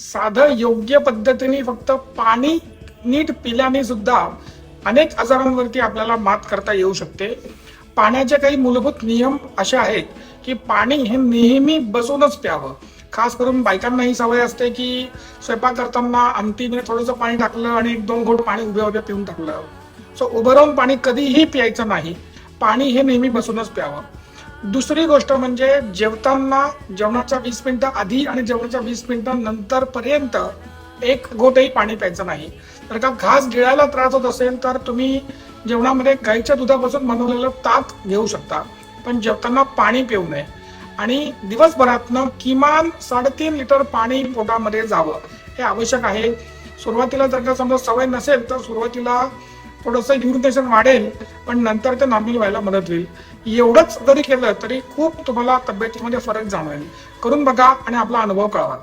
साधं योग्य पद्धतीने फक्त पाणी नीट पिल्याने सुद्धा अनेक आजारांवरती आपल्याला मात करता येऊ शकते. पाण्याचे काही मूलभूत नियम असे आहेत की पाणी हे नेहमी बसूनच प्यावं. खास करून बायकांना ही सवय असते की स्वयंपाक करताना अंतीने थोडंसं पाणी टाकलं आणि एक दोन घोट पाणी उभ्या उभ्या पिऊन टाकलं. सो उभं राहून पाणी कधीही प्यायचं नाही. पाणी हे नेहमी बसूनच प्यावं. दुसरी गोष्ट म्हणजे जेवताना जेवणाच्या वीस मिनिटं आधी आणि जेवणाच्या वीस मिनिटं नंतर पर्यंत एक गोटही पाणी प्यायचं नाही. जर का घास गिळायला त्रास होत असेल तर तुम्ही जेवणामध्ये गाईच्या दुधापासून बनवलेलं ताक घेऊ शकता. पण जेवताना पाणी पिऊ नये. आणि दिवसभरातनं किमान साडेतीन लिटर पाणी पोटामध्ये जावं. हे आवश्यक आहे. सुरुवातीला जर का समजा सवय नसेल तर सुरुवातीला थोडंसं युरिनेशन वाढेल पण नंतर ते नॉर्मल व्हायला मदत होईल. एवढंच जरी केलं तरी खूप तुम्हाला तब्येतीमध्ये फरक जाणवेल. करून बघा आणि आपला अनुभव कळवा.